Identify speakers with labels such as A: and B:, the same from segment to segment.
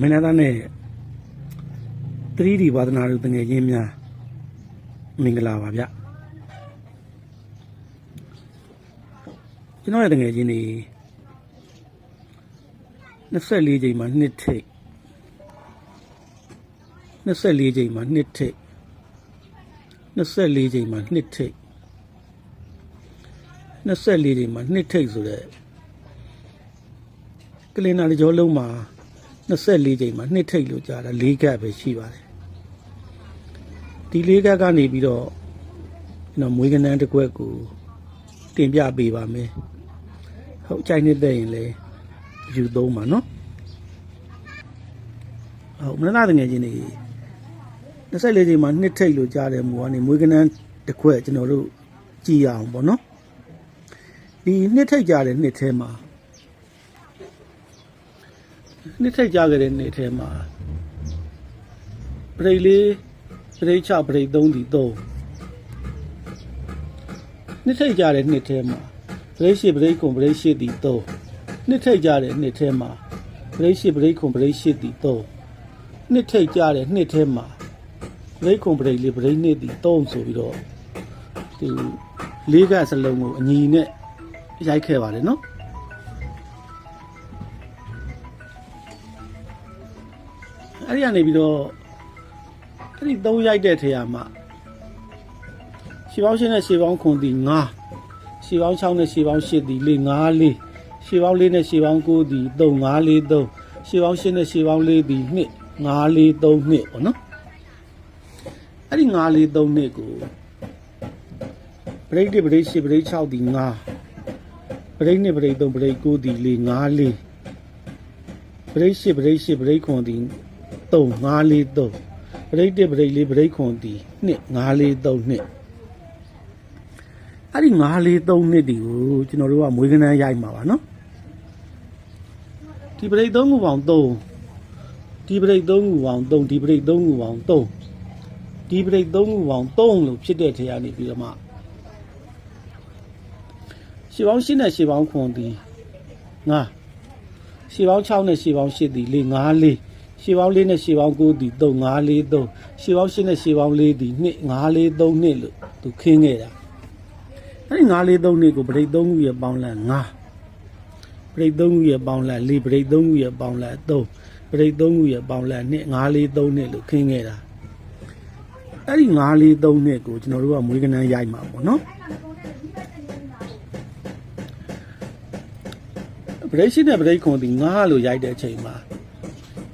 A: မင်းသားနဲ့ 3D ဝါသနာတို့တငယ်ချင်းများမင်္ဂလာပါဗျကျွန်တော်ရဲ့တငယ်ချင်းတွေ24ချိန်မှာနှစ်ထိပ်24ချိန်မှာနှစ်ထိပ်24ချိန်မှာနှစ်ထိပ်24ချိန်မှာနှစ်ထိပ်ဆိုတဲ့ကလင်နာကြောလုံးမှာ 24ချိန်မှာနှစ်ထိတ်လို့ကြားတာ၄ကပ်ပဲရှိပါတယ်ဒီ၄ကပ်ကနေပြီးတော့ကျွန်တော်မွေးကနန်းတစ်ခွက်ကိုတင်ပြပေးပါမယ်ဟုတ်ကြိုက်နေတဲ့ရင်လည်းယူသုံးပါနော်ဟုတ်မနက်သားတငယ်ချင်းတွေ24ချိန်မှာနှစ်ထိတ်လို့ကြားတယ်မူကနေမွေးကနန်းတစ်ခွက်ကျွန်တော်တို့ကြည်ရအောင်ပေါ့နော်ဒီနှစ်ထိတ်ကြတဲ့နှစ်ထဲမှာ နှစ်ထိတ်ကြခဲ့တဲ့နေ့ထဲမှာပရိတ်လေးပရိတ်6ပရိတ်3ဒီ3နှစ်ထိတ်ကြတဲ့နှစ်ထဲမှာပရိတ်8ပရိတ်9ပရိတ်8ဒီ3နှစ်ထိတ်ကြတဲ့နှစ်ထဲမှာပရိတ်8ပရိတ်9ပရိတ်8ဒီ3နှစ်ထိတ်ကြတဲ့နှစ်ထဲမှာပရိတ်9ပရိတ်4ပရိတ်2ဒီ3ဆိုပြီးတော့ဒီလေးကစလုံးကိုအညီနဲ့ရိုက်ခဲ့ပါတယ်နော် အဲ့ဒီကနေပြီးတော့အဲ့ဒီသုံးရိုက်တဲ့ထေရမှာရှီပေါင်းရှင်းနဲ့ရှီပေါင်းခွန်တီ9ရှီပေါင်း6နဲ့ရှီပေါင်း8တီ4 5 4ရှီပေါင်း4နဲ့ရှီပေါင်း9တီ3 5 4 3ရှီပေါင်း8နဲ့ရှီပေါင်း4တီ2 5 4 3 2ပေါ့နော်အဲ့ဒီ5 4 3 2ကိုပရိတ်1ပရိတ်8ပရိတ်6တီ9ပရိတ်2ပရိတ်3ပရိတ်9တီ4 5 4ပရိတ်8ပရိတ်8ပရိတ်ခွန်တီ 3 5 4 3ပရိတ်1ပရိတ်4ပရိတ်ခွန်တီ2 5 4 3 2အဲ့ဒီ5 4 3နှစ်ဒီကိုကျွန်တော်တို့ကမွေးကနန်းရိုက်မှာပါနော်ဒီပရိတ်3ခုပေါင်း3ဒီပရိတ်3ခုပေါင်း3ဒီပရိတ်3ခုပေါင်း3ဒီပရိတ်3ခုပေါင်း3လို့ဖြစ်တဲ့ထဲကနေပြီးတော့မှရှေပေါင်း8နဲ့ရှေပေါင်းခွန်တီ9ရှေပေါင်း6နဲ့ရှေပေါင်း8တီ4 5 4 ရှေပေါင်းလေးနဲ့ရှေပေါင်း9ဒီ3 5 4 3ရှေပေါင်း8နဲ့ရှေပေါင်း4ဒီ2 5 4 3နှစ်လို့သူခင်းခဲ့တာအဲဒီ5 4 3နှစ်ကိုပရိတ်3ခုရဲ့ပေါင်းလဲ5ပရိတ်3ခုရဲ့ပေါင်းလဲ4ပရိတ်3ခုရဲ့ပေါင်းလဲ3ပရိတ်3ခုရဲ့ပေါင်းလဲ2 5 4 3နှစ်လို့ခင်းခဲ့တာအဲဒီ5 4 3နှစ်ကိုကျွန်တော်တို့ကမွေးကနန်းရိုက်မှာပေါ့နော်ပရိတ်ရှိနဲ့ပရိတ်ခွန်ဒီ9လို့ရိုက်တဲ့အချိန်မှာ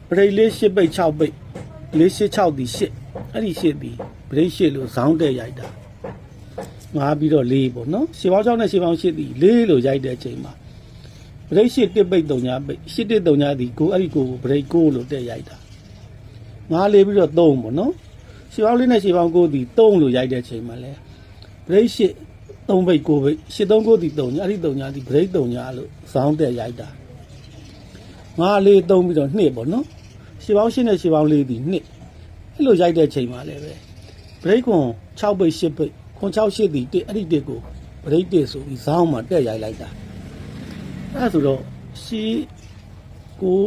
A: ပရိတ်လေး၈ပိတ်6ပိတ်လေး၈6ဒီ8အဲ့ဒီ8ဒီပရိတ်8လို့ဇောင်းတဲ့ရိုက်တာငါပြီးတော့၄ပေါ့နော်ရှေပေါင်း6နဲ့ရှေပေါင်း8ဒီ၄လို့ရိုက်တဲ့အချိန်မှာပရိတ်8တစ်ပိတ်3ညာပိတ်8တစ်3ညာဒီကိုအဲ့ဒီကိုပရိတ်9လို့တဲ့ရိုက်တာငါလေးပြီးတော့3ပေါ့နော်ရှေပေါင်းလေးနဲ့ရှေပေါင်း9ဒီ3လို့ရိုက်တဲ့အချိန်မှာလဲပရိတ်8 3ပိတ်9ပိတ်8 3 9ဒီ3ညာအဲ့ဒီ3ညာဒီပရိတ်3ညာလို့ဇောင်းတဲ့ရိုက်တာ ငါလေး3ပြီးတော့2ပေါ့နော်ရှေးပေါင်းရှင်းနဲ့ရှေးပေါင်းလေးဒီနှစ်အဲ့လိုရိုက်တဲ့ချိန်မှာလည်းပဲဘရိတ်ခွန်6ပိတ်10ပိတ်ခွန်6 8ဒီတစ်အဲ့ဒီတစ်ကိုဘရိတ်တစ်ဆိုပြီးဇောင်းမှာတက်ရိုက်လိုက်တာအဲ့ဒါဆိုတော့ရှေးကို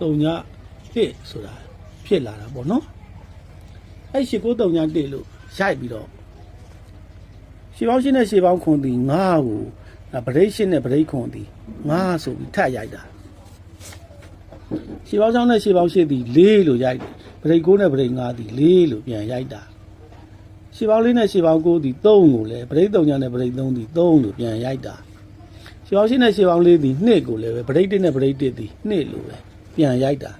A: 3ညတစ်ဆိုတာဖြစ်လာတာပေါ့နော်အဲ့ရှေးကို3ညတစ်လို့ရိုက်ပြီးတော့ရှေးပေါင်းရှင်းနဲ့ရှေးပေါင်းခွန်ဒီ9ကိုဒါဘရိတ်ရှင်းနဲ့ဘရိတ်ခွန်ဒီ9ဆိုပြီးထပ်ရိုက်တာ ရှေးပေါင်းချောင်းနဲ့ရှေးပေါင်းရှေ့သည်၄လို့ရိုက်တယ်ဗရိတ်9နဲ့ဗရိတ်5သည်၄လို့ပြန်ရိုက်တာရှေးပေါင်းလေးနဲ့ရှေးပေါင်း9သည်3ကိုလည်းဗရိတ်3ညနဲ့ဗရိတ်3သည်3လို့ပြန်ရိုက်တာရှေးပေါင်းရှေ့နဲ့ရှေးပေါင်းလေးသည်2ကိုလည်းပဲဗရိတ်1နဲ့ဗရိတ်1သည်2လို့ပဲပြန်ရိုက်တာ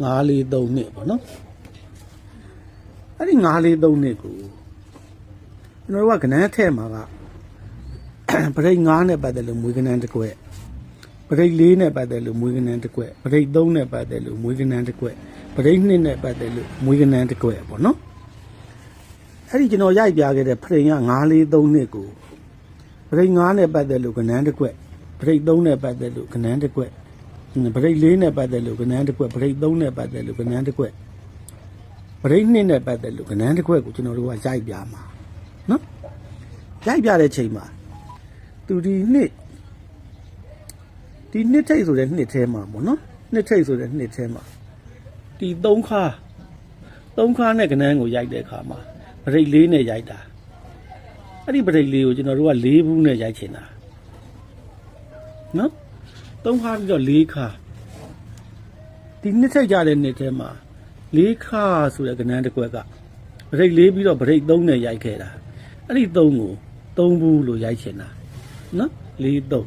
A: 9 4 3နှစ်ပေါ့နော်အဲ့ဒီ9 4 3နှစ်ကိုကျွန်တော်တို့ကကဏ္ဍထဲမှာကဗရိတ်9နဲ့ပတ်သက်လို့မွေးကဏ္ဍတစ်ခွက် ပရိတ်၄နဲ့ပတ်သက်လို့မွေးကနန်းတစ်ကွက်ပရိတ်၃နဲ့ပတ်သက်လို့မွေးကနန်းတစ်ကွက်ပရိတ်၂နဲ့ပတ်သက်လို့မွေးကနန်းတစ်ကွက်ပေါ့နော်အဲ့ဒီကျွန်တော်ရိုက်ပြခဲ့တဲ့ဖရိန်က9 4 3နှစ်ကိုပရိတ်9နဲ့ပတ်သက်လို့ကနန်းတစ်ကွက်ပရိတ်3နဲ့ပတ်သက်လို့ကနန်းတစ်ကွက်ပရိတ်၄နဲ့ပတ်သက်လို့ကနန်းတစ်ကွက်ပရိတ်3နဲ့ပတ်သက်လို့ကနန်းတစ်ကွက်ပရိတ်2နဲ့ပတ်သက်လို့ကနန်းတစ်ကွက်ကိုကျွန်တော်တို့ကရိုက်ပြမှာနော်ရိုက်ပြတဲ့ချိန်မှာသူဒီနှစ် ဒီနှစ်ထိတ်ဆိုတဲ့နှစ်ထဲမှာပေါ့နော်နှစ်ထိတ်ဆိုတဲ့နှစ်ထဲမှာဒီသုံးခါသုံးခါနဲ့ကနန်းကိုရိုက်တဲ့အခါမှာပရိတ်လေးနဲ့ရိုက်တာအဲ့ဒီပရိတ်လေးကိုကျွန်တော်တို့က၄ဘူးနဲ့ရိုက်ချင်တာနော်သုံးခါပြီးတော့၄ခါဒီနှစ်ထိတ်ကြတဲ့နှစ်ထဲမှာ၄ခါဆိုတဲ့ကနန်းတစ်ခွက်ကပရိတ်လေးပြီးတော့ပရိတ်၃နဲ့ရိုက်ခဲ့တာအဲ့ဒီ၃ကို၃ဘူးလို့ရိုက်ချင်တာနော်၄၃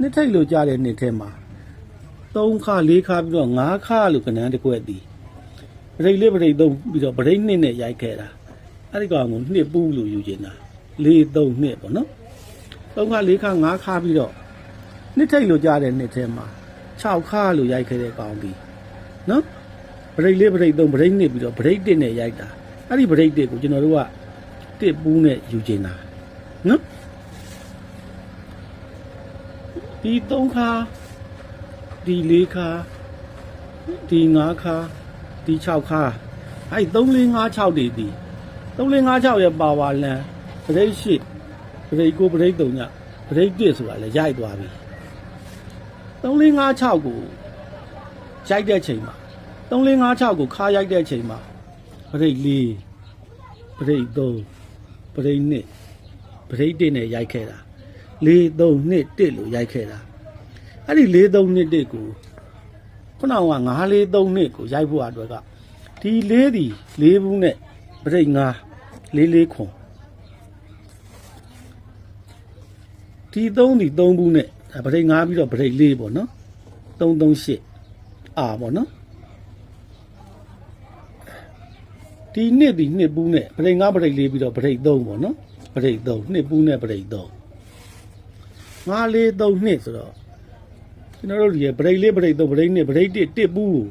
A: နှစ်ထိတ်လို့ကြားတဲ့နှစ်ထဲမှာ3ခါ4ခါပြီးတော့5ခါလို့ကနန်းတစ်ခွက်တည်ပရိတ်လေးပရိတ်သုံးပြီးတော့ပရိတ်နှစ်နဲ့ရိုက်ခဲ့တာအဲ့ဒီကောင်ကိုနှစ်ပူးလို့ယူချင်တာ4 3နှစ်ပေါ့နော်3ခါ4ခါ5ခါပြီးတော့နှစ်ထိတ်လို့ကြားတဲ့နှစ်ထဲမှာ6ခါလို့ရိုက်ခဲ့တဲ့ကောင်ဒီနော်ပရိတ်လေးပရိတ်သုံးပရိတ်နှစ်ပြီးတော့ပရိတ်တစ်နဲ့ရိုက်တာအဲ့ဒီပရိတ်တစ်ကိုကျွန်တော်တို့ကတစ်ပူးနဲ့ယူချင်တာနော် ဒီ3ခါဒီ၄ခါဒီ၅ခါဒီ6ခါအဲ့3 4 5 6တွေဒီ3 4 5 6ရဲ့ပါဝါလန်ပရိတ်ရှိပရိတ်ကိုပရိတ်တုံညပရိတ်တစ်ဆိုတာလည်းရိုက်သွားပြီ3 4 5 6ကိုရိုက်တဲ့ချိန်မှာ3 4 5 6ကိုခါရိုက်တဲ့ချိန်မှာပရိတ်၄ပရိတ်3ပရိတ်2ပရိတ်1နဲ့ရိုက်ခဲ့တာ 4 3 2 1လို့ရိုက်ခဲ့တာအဲ့ဒီ43နှစ်တစ်ကိုခုနက943နှစ်ကိုရိုက်ဖို့အတွက်ကဒီလေးဒီလေးဘူးနဲ့ပြိတ်9လေးလေးခွန်ဒီ3ဒီ3ဘူးနဲ့ဒါပြိတ်9ပြီးတော့ပြိတ်4ပေါ့နော်338အာပေါ့နော်ဒီနှစ်ဒီနှစ်ဘူးနဲ့ပြိတ်9ပြိတ်4ပြီးတော့ပြိတ်3ပေါ့နော်ပြိတ်3နှစ်ဘူးနဲ့ပြိတ်3 943နှစ်ဆိုတော့ကျွန်တော်တို့ဒီဗရိတ်လေးဗရိတ်သုံးဗရိတ်နှစ်ဗရိတ်တစ်တစ်ပူးကို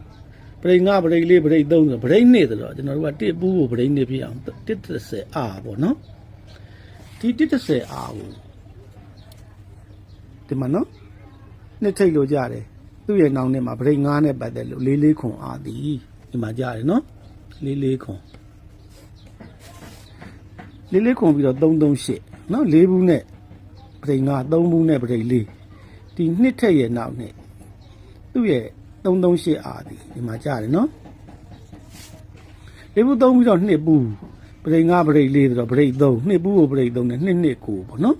A: ဗရိတ်ငါဗရိတ်လေးဗရိတ်သုံးဆိုဗရိတ်နှစ်ဆိုတော့ကျွန်တော်တို့ကတစ်ပူးကိုဗရိတ်နှစ်ဖြစ်အောင်တစ်30အာပေါ့နော်ဒီတစ်30အာကိုဒီမှာနော်နှစ်ထိတ်လို့ကြတယ်သူ့ရဲ့နောင်နဲ့မှာဗရိတ်ငါနဲ့ပတ်သက်လို့လေးလေးခွန်အာသည်ဒီမှာကြတယ်နော်လေးလေးခွန်လေးလေးခွန်ပြီးတော့338နော်လေးဘူးနဲ့ ဗရိတ်ငါ3ဘူးနဲ့ဗရိတ်လေးဒီနှစ်ထက်ရဲ့နောက်နှစ်သူ့ရဲ့338အာဒီဒီမှာကြားတယ်နော်လေးဘူးသုံးပြီးတော့နှစ်ပူပရိတ်ငါပရိတ်လေးဆိုတော့ပရိတ်3နှစ်ပူကိုပရိတ်3နဲ့နှစ်နှစ်ကိုပေါ့နော်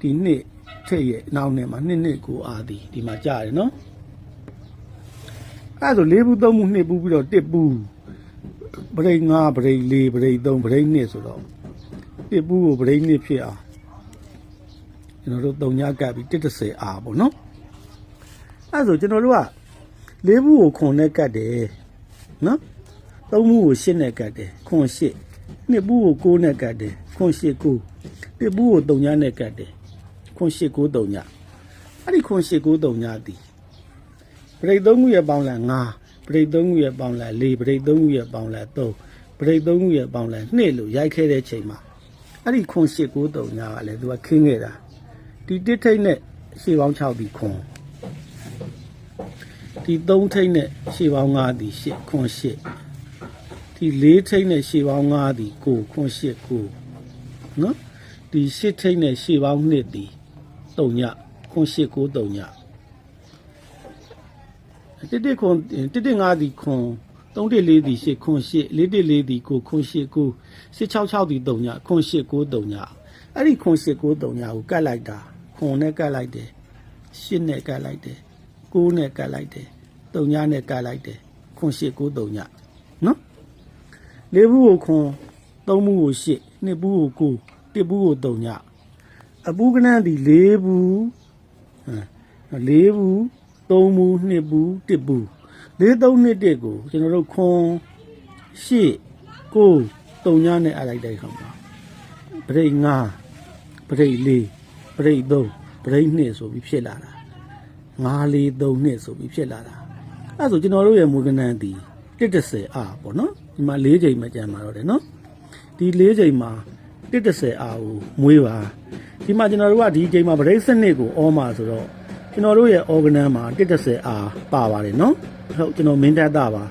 A: ဒီနှစ်ထက်ရဲ့နောက်နှစ်မှာနှစ်နှစ်ကိုအာဒီဒီမှာကြားတယ်နော်အဲဒါဆိုလေးဘူးသုံးမှုနှစ်ပူပြီးတော့တစ်ပူပရိတ်ငါပရိတ်လေးပရိတ်3ပရိတ်နှစ်ဆိုတော့တစ်ပူကိုပရိတ်နှစ်ဖြစ်အောင် ကျွန်တော်တို့တုံညာကပ်ပြီး130အာပေါ့နော်အဲဆိုကျွန်တော်တို့ကလေးဘူးကိုခွန်နဲ့ကတ်တယ်နော်သုံးဘူးကိုရှစ်နဲ့ကတ်တယ်ခွန်ရှစ်နှစ်ဘူးကိုကိုးနဲ့ကတ်တယ်ခွန်ရှစ်ကိုတစ်ဘူးကိုတုံညာနဲ့ကတ်တယ်ခွန်ရှစ်ကိုတုံညာအဲ့ဒီခွန်ရှစ်ကိုတုံညာတည်ပရိတ်သုံးခုရဲ့ပေါင်းလန်9ပရိတ်သုံးခုရဲ့ပေါင်းလန်4ပရိတ်သုံးခုရဲ့ပေါင်းလန်3ပရိတ်သုံးခုရဲ့ပေါင်းလန်2လို့ရိုက်ခဲတဲ့ချိန်မှာအဲ့ဒီခွန်ရှစ်ကိုတုံညာကလည်းသူကခင်းခဲ့တာ ဒီတစ်ထိတ်နဲ့ရှေ့ပေါင်း6ဒီခွန်ဒီ3ထိတ်နဲ့ရှေ့ပေါင်း5ဒီ8ခွန်8ဒီ4ထိတ်နဲ့ရှေ့ပေါင်း5ဒီ9ခွန်8 9နော်ဒီ8ထိတ်နဲ့ရှေ့ပေါင်း2ဒီ3ညခွန်8 9 3ညတစ်တစ်ခွန်တစ်တစ်5ဒီခွန်3တစ်4ဒီ8ခွန်8 4တစ်4ဒီ9ခွန်8 9 8 6 6ဒီ3ညခွန်8 9 3ညအဲ့ဒီခွန်8 9 3ညကိုကတ်လိုက်တာ ခွန်နဲ့ကတ်လိုက်တယ်ရှစ်နဲ့ကတ်လိုက်တယ်ကိုးနဲ့ကတ်လိုက်တယ်တုံညနဲ့ကတ်လိုက်တယ်ခွန်ရှစ်ကိုးတုံညနော်လေးဘူးကိုခွန်သုံးဘူးကိုရှစ်နှစ်ဘူးကိုကိုးတစ်ဘူးကိုတုံညအပူကနန်းဒီလေးဘူးဟမ်လေးဘူးသုံးဘူးနှစ်ဘူးတစ်ဘူးလေးသုံးနှစ်တစ်ကိုကျွန်တော်တို့ခွန်ရှစ်ကိုးတုံညနဲ့အလိုက်တိုက်ခါမှာပရိတ်ငါပရိတ်လေး ပရိတ်3ပရိတ်2ဆိုပြီးဖြစ်လာတာ9 4 3နှစ်ဆိုပြီးဖြစ်လာတာအဲဒါဆိုကျွန်တော်တို့ရဲ့မူကနန်းဒီ130အာပေါ့နော်ဒီမှာ၄ချိန်မှကြံမှာတော့တယ်နော်ဒီ၄ချိန်မှာ130အာကိုမွေးပါဒီမှာကျွန်တော်တို့ကဒီချိန်မှာပရိတ်စနစ်ကိုအောမှာဆိုတော့ကျွန်တော်တို့ရဲ့ organ မှာ130အာပါပါတယ်နော်ဟုတ်ကျွန်တော်မင်းတက်တာပါ